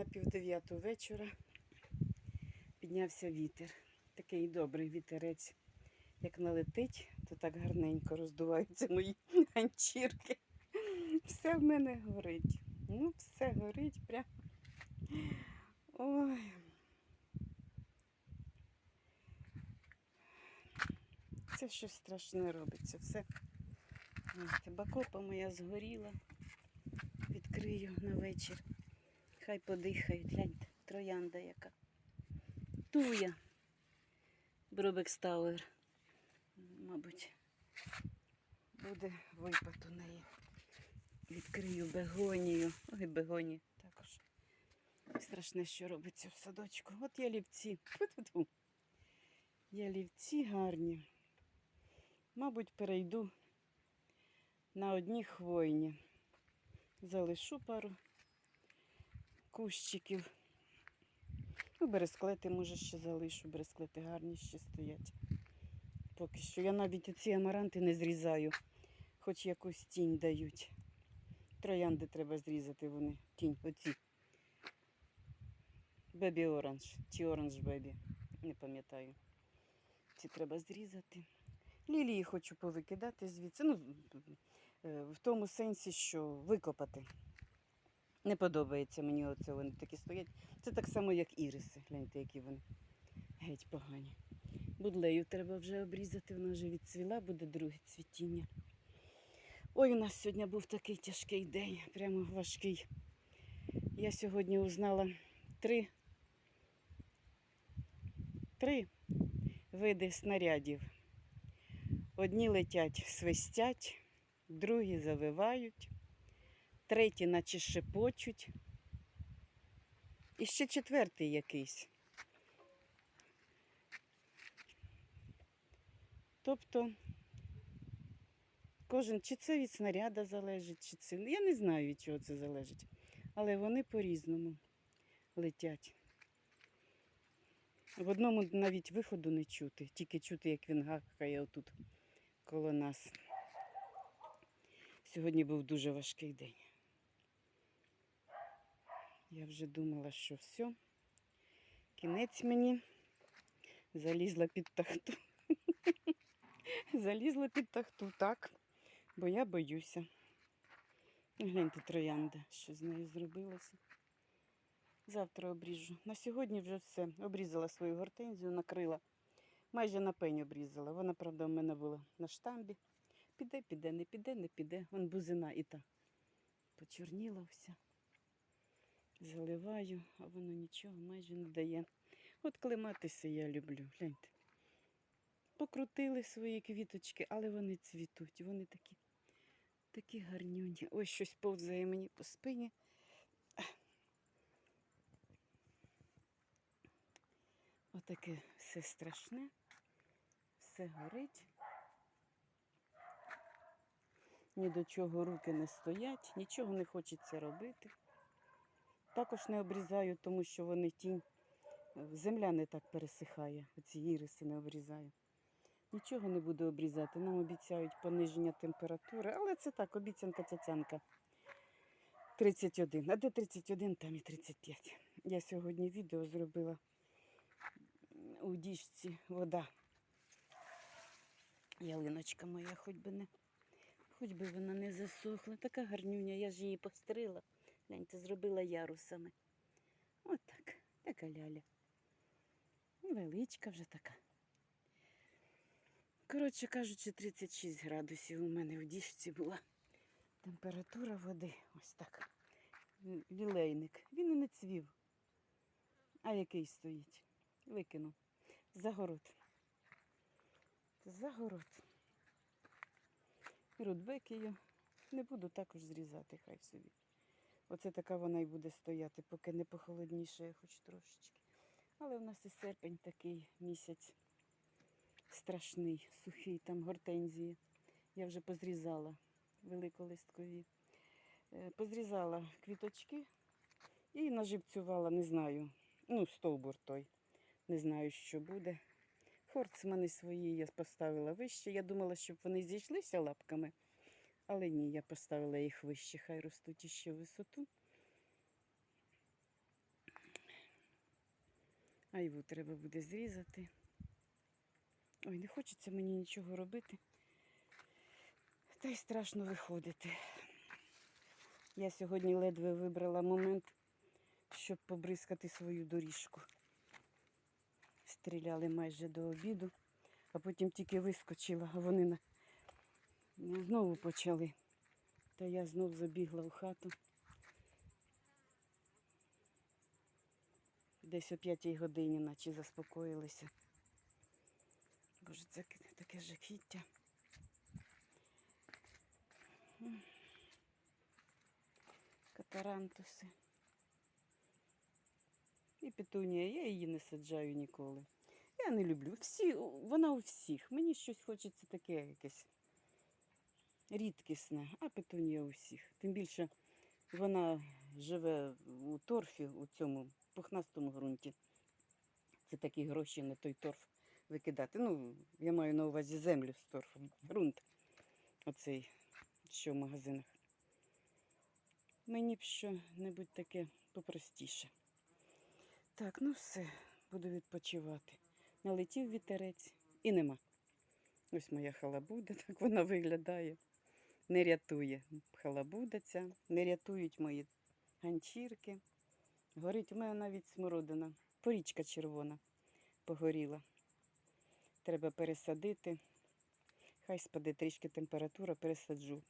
На півдев'яту вечора піднявся вітер. Такий добрий вітерець. Як налетить, то так гарненько роздуваються мої ганчірки. Все в мене горить. Ну, все горить прямо. Ой. Це щось страшне робиться. Все. Бакопа моя згоріла. Відкрию на вечір. Хай подихають. Гляньте, троянда яка. Туя. Бробекстауер. Мабуть, буде випад у неї. Відкрию бегонію. Ой, бегоні також. Страшне, що робиться в садочку. От ялівці. Тьфу-тьфу-тьфу. Ялівці гарні. Мабуть, перейду на одні хвойні. Залишу пару кущиків. Ну, бересклети, може, ще залишу, бересклети гарні ще стоять. Поки що. Я навіть ці амаранти не зрізаю, хоч якусь тінь дають. Троянди треба зрізати вони. Тінь, оці. Бебі оранж чи оранж бебі. Не пам'ятаю. Ці треба зрізати. Лілії хочу повикидати звідси. Ну, в тому сенсі, що викопати. Не подобається мені оце вони такі стоять. Це так само, як іриси. Гляньте, які вони геть погані. Будлею треба вже обрізати, вона вже відцвіла, буде друге цвітіння. Ой, у нас сьогодні був такий тяжкий день, прямо важкий. Я сьогодні узнала три, три види снарядів. Одні летять, свистять, другі завивають, треті наче шепочуть. І ще четвертий якийсь. Тобто кожен, чи це від снаряда залежить, чи це. Я не знаю, від чого це залежить. Але вони по-різному летять. В одному навіть виходу не чути, тільки чути, як він гакає отут коло нас. Сьогодні був дуже важкий день. Я вже думала, що все. Кінець мені залізла під тахту. Залізла під тахту, так, бо я боюся. Гляньте, троянда, що з нею зробилося. Завтра обріжу. На сьогодні вже все. Обрізала свою гортензію, накрила. Майже на пень обрізала. Вона, правда, у мене була на штамбі. Піде, піде, не піде, не піде. Вон бузина і та почорніла вся. Заливаю, а воно нічого майже не дає. От клематися я люблю. Гляньте. Покрутили свої квіточки, але вони цвітуть. Вони такі, такі гарнюні. Ось щось повзає мені по спині. Отаке все страшне, все горить. Ні до чого руки не стоять, нічого не хочеться робити. Також не обрізаю, тому що вони тінь. Земля не так пересихає, оці іриси не обрізаю. Нічого не буду обрізати. Нам обіцяють пониження температури, але це так, обіцянка цяцянка. 31. А де 31, там і 35. Я сьогодні відео зробила у діжці вода. Ялиночка моя, хоч би не, хоч би вона не засохла. Така гарнюня, я ж її пострила. Гляньте, зробила ярусами. От так, така ляля. Величка вже така. Коротше кажучи, 36 градусів у мене в діжці була. Температура води. Ось так. М, Лілейник. Він і не цвів. А який стоїть? Викинув. Загород. Загород. Рудбекію. Не буду також зрізати, хай собі. Оце така вона і буде стояти, поки не похолодніше, хоч трошечки. Але в нас і серпень такий місяць страшний, сухий, там гортензії. Я вже позрізала великолисткові. Е, Позрізала квіточки і наживцювала, не знаю. Ну, стовбур той. Не знаю, що буде. Форцмани свої я поставила вище. Я думала, щоб вони зійшлися лапками. Але ні, я поставила їх вище, хай ростуть іще висоту. Айву треба буде зрізати. Ой, не хочеться мені нічого робити. Та й страшно виходити. Я сьогодні ледве вибрала момент, щоб побризкати свою доріжку. Стріляли майже до обіду, а потім тільки вискочила, а вони на... знову почали. Та я знов забігла в хату. Десь о п'ятій годині, наче заспокоїлися. Боже, це таке жахіття. Катарантуси. І петунія, я її не саджаю ніколи. Я не люблю. Всі, вона у всіх. Мені щось хочеться таке якесь рідкісне, а петунія у всіх. Тим більше вона живе у торфі, у цьому пухнастому ґрунті. Це такі гроші на той торф викидати. Ну, я маю на увазі землю з торфом. Ґрунт. Оцей, що в магазинах. Мені б що-небудь таке попростіше. Так, ну все, буду відпочивати. Налетів вітерець і нема. Ось моя халабуда, так вона виглядає. Не рятує халабуда не рятують мої ганчірки. Горить у мене навіть смородина. Порічка червона погоріла. Треба пересадити. Хай спаде трішки температура, пересаджу.